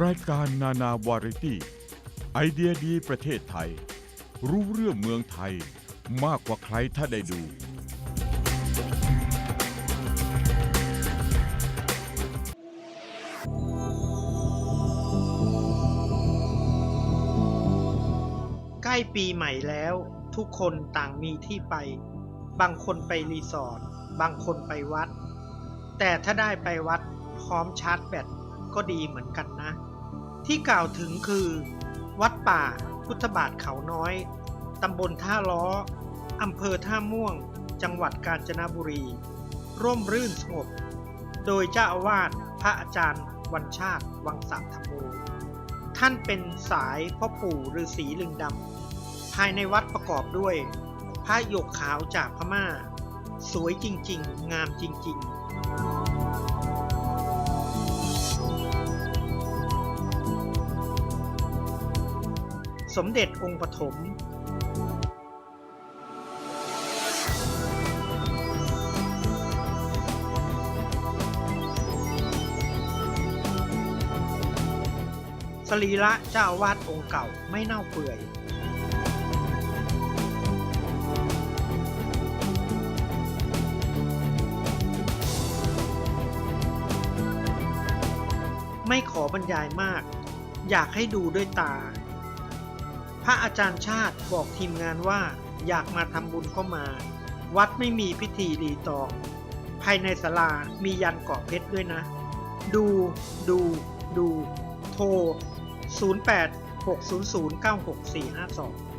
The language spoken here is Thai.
รายการนานาวาไรตี้ ไอเดียดีประเทศไทย รู้เรื่องเมืองไทยมากกว่าใครถ้าได้ดู ใกล้ปีใหม่แล้ว ทุกคนต่างมีที่ไป บางคนไปรีสอร์ทบางคนไปวัด แต่ถ้าได้ไปวัดพร้อมชาร์จแบต ก็ดีเหมือนกันนะ ที่กล่าวถึงคือ วัดป่าพุทธบาทเขาน้อยตำบลท่าล้ออำเภอท่าม่วง จังหวัดกาญจนบุรี ร่มรื่นสงบ โดยเจ้าอาวาสพระอาจารย์ วันชาติ วังสามธรรมโมท่านเป็นสายพ่อปู่ฤาษีลึงดำภายในวัดประกอบด้วยพระหยกขาวจากพม่า สวยจริง ๆ งามจริง ๆ สมเด็จองค์ปฐมสรีระเจ้าวาสองค์เก่าไม่เน่าเปื่อยไม่ขอบรรยายมาก อยากให้ดูด้วยตา พระอาจารย์ชาติบอกทีมงานว่าอยากมาทำบุญก็มา วัดไม่มีพิธีรีตอง ภายในศาลามียันเกาะเพชรด้วยนะ ดู ดู ดู โทร 08 600 96452